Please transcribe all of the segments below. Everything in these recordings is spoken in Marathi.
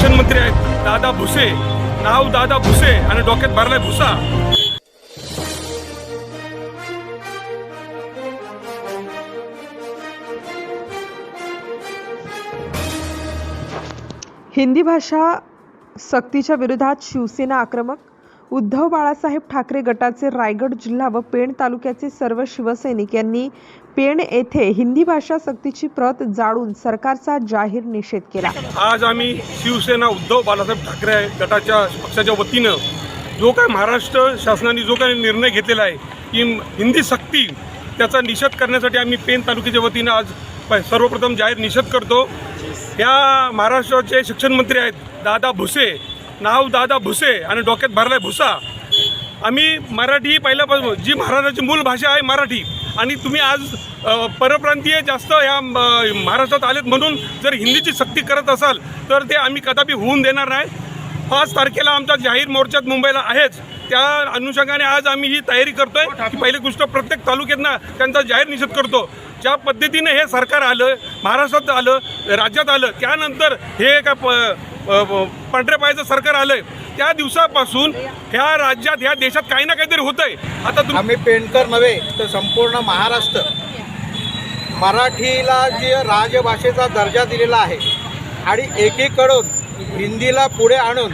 शिक्षण मंत्री आहेत. दादा भुसे. नाव दादा भुसे आणि डोक्यात भरलाय भुसा. हिंदी भाषा सक्तीच्या विरोधात शिवसेना आक्रमक? उद्धव बाळासाहेब ठाकरे गटाचे रायगड जिल्हा व पेण तालुक्याचे सर्व शिवसैनिक यांनी पेण येथे हिंदी भाषा सक्तीची प्रत जाळून सरकारचा जाहीर निषेध केला. आज आम्ही शिवसेना उद्धव बाळासाहेब ठाकरे गटाच्या पक्षाच्या वतीनं जो काय महाराष्ट्र शासनाने जो काही निर्णय घेतलेला आहे की हिंदी सक्ती त्याचा निषेध करण्यासाठी आम्ही पेण तालुक्याच्या वतीनं आज प- सर्वप्रथम जाहीर निषेध करतो. या महाराष्ट्राचे शिक्षण मंत्री आहेत दादा भुसे नाव दादा भुसे आणि डोक्यात भरलाय भुसा. आम्ही मराठी पहिल्यापासून जी महाराष्ट्राची मूळ भाषा आहे मराठी. आणि तुम्ही आज परप्रांतीय जास्त या महाराष्ट्रात आलेत म्हणून जर हिंदीची सक्ती करत असाल तर ते आम्ही कदापि होऊन देणार नाही. पाच तारखेला आमचा जाहीर मोर्चात मुंबईला आहेच. त्या अनुषंगाने आज आम्ही ही तयारी करतोय की पहिली गोष्ट प्रत्येक तालुक्यातनं त्यांचा जाहीर निषेध करतो. ज्या पद्धतीने हे सरकार आलं महाराष्ट्रात आलं राज्यात आलं त्यानंतर हे का प- पांढऱ्या पायाचं सरकार आलंय. त्या दिवसापासून ह्या राज्यात ह्या देशात काही ना काहीतरी होतंय. आता तुम्ही आम्ही पेंडकर नव्हे तर संपूर्ण महाराष्ट्र मराठीला जे राजभाषेचा दर्जा दिलेला आहे आणि एकीकडून हिंदीला पुढे आणून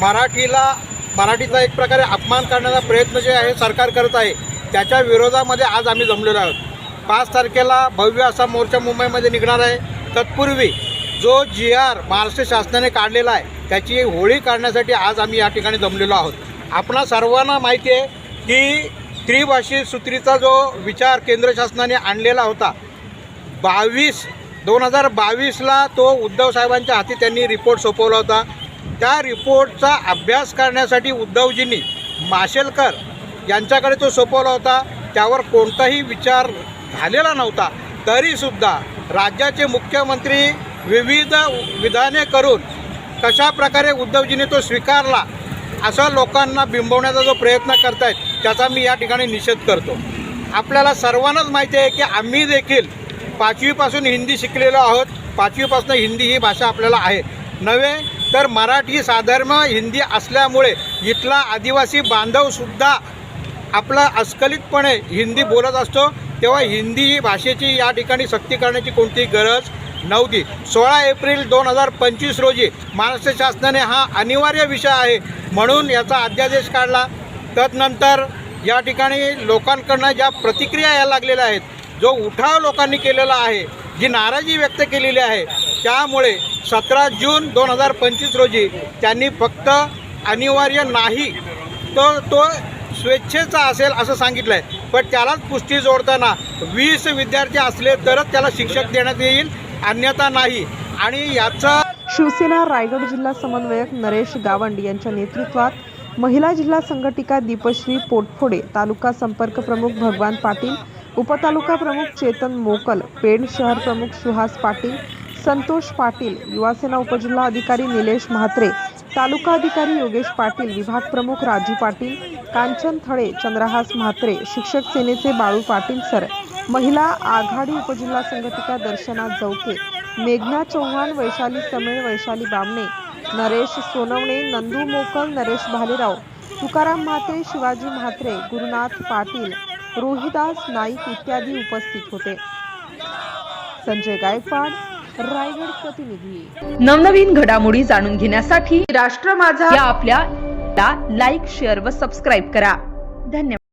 मराठीला मराठीचा एक प्रकारे अपमान करण्याचा प्रयत्न जे आहे सरकार करत आहे त्याच्या विरोधामध्ये आज आम्ही जमलेलो आहोत. पाच तारखेला भव्य असा मोर्चा मुंबईमध्ये निघणार आहे. तत्पूर्वी जो जी आर महाराष्ट्र शासनाने काढलेला आहे त्याची होळी काढण्यासाठी आज आम्ही या ठिकाणी जमलेलो आहोत. आपणा सर्वांना माहिती आहे की त्रिभाषी सूत्रीचा जो विचार केंद्र शासनाने आणलेला होता बावीस दोन हजार बावीसला तो उद्धव साहेबांच्या हाती त्यांनी रिपोर्ट सोपवला होता. त्या रिपोर्टचा अभ्यास करण्यासाठी उद्धवजींनी माशेलकर यांच्याकडे तो सोपवला होता. त्यावर कोणताही विचार झालेला नव्हता. तरीसुद्धा राज्याचे मुख्यमंत्री विविध विधाने करून कशा प्रकारे उद्धवजीने तो स्वीकारला असं लोकांना बिंबवण्याचा जो प्रयत्न करतायत त्याचा मी या ठिकाणी निषेध करतो. आपल्याला सर्वांनाच माहिती आहे की आम्ही देखील पाचवीपासून हिंदी शिकलेलो आहोत. पाचवीपासून हिंदी ही भाषा आपल्याला आहे. नव्हे तर मराठी साधारण हिंदी असल्यामुळे इथला आदिवासी बांधवसुद्धा आपला अस्खलितपणे हिंदी बोलत असतो. तेव्हा हिंदी ही भाषेची या ठिकाणी सक्ती करण्याची कोणतीही गरज नव्हती सोळा एप्रिल दोन हजार पंचवीस रोजी महाराष्ट्र शासनाने हा अनिवार्य विषय आहे म्हणून याचा अध्यादेश काढला. तदनंतर या ठिकाणी लोकांकडनं ज्या प्रतिक्रिया यायला लागलेल्या आहेत जो उठाव लोकांनी केलेला आहे जी नाराजी व्यक्त केलेली आहे त्यामुळे सतरा जून दोन हजार पंचवीस रोजी त्यांनी फक्त अनिवार्य नाही तो तो स्वेच्छेचा असेल असं सांगितलं आहे पण त्यालाच पुष्टी जोडताना वीस विद्यार्थी असले तरच त्याला शिक्षक देण्यात येईल. अन्यथा नाही. आणि याचा शिवसेना रायगड जिल्हा समन्वयक नरेश गावंड यांच्या नेतृत्वात महिला जिल्हा संघटिका दीपश्री पोटफोडे तालुका संपर्क प्रमुख भगवान पाटील उपतालुका प्रमुख चेतन मोकल पेण शहर प्रमुख सुहास पाटील संतोष पाटील युवासेना उपजिल्हा अधिकारी निलेश म्हात्रे तालुका अधिकारी योगेश पाटील विभाग प्रमुख राजू पाटील कांचन थळे चंद्रहास म्हात्रे शिक्षक सेनेचे बाळू पाटील सर महिला आघाडी उपजिल्हा संघटिका दर्शना जवके मेघना चव्हाण वैशाली समेळ वैशाली बामणे नरेश सोनवणे नंदू मोकल नरेश भालेराव तुकाराम म्हात्रे शिवाजी म्हात्रे गुरुनाथ पाटील रोहिदास नाईक इत्यादी उपस्थित होते. संजय गायकवाड रायगड प्रतिनिधी. नवनवीन घडामोडी जाणून घेण्यासाठी राष्ट्र माझा या आपल्या लाईक शेअर व सबस्क्राईब करा. धन्यवाद.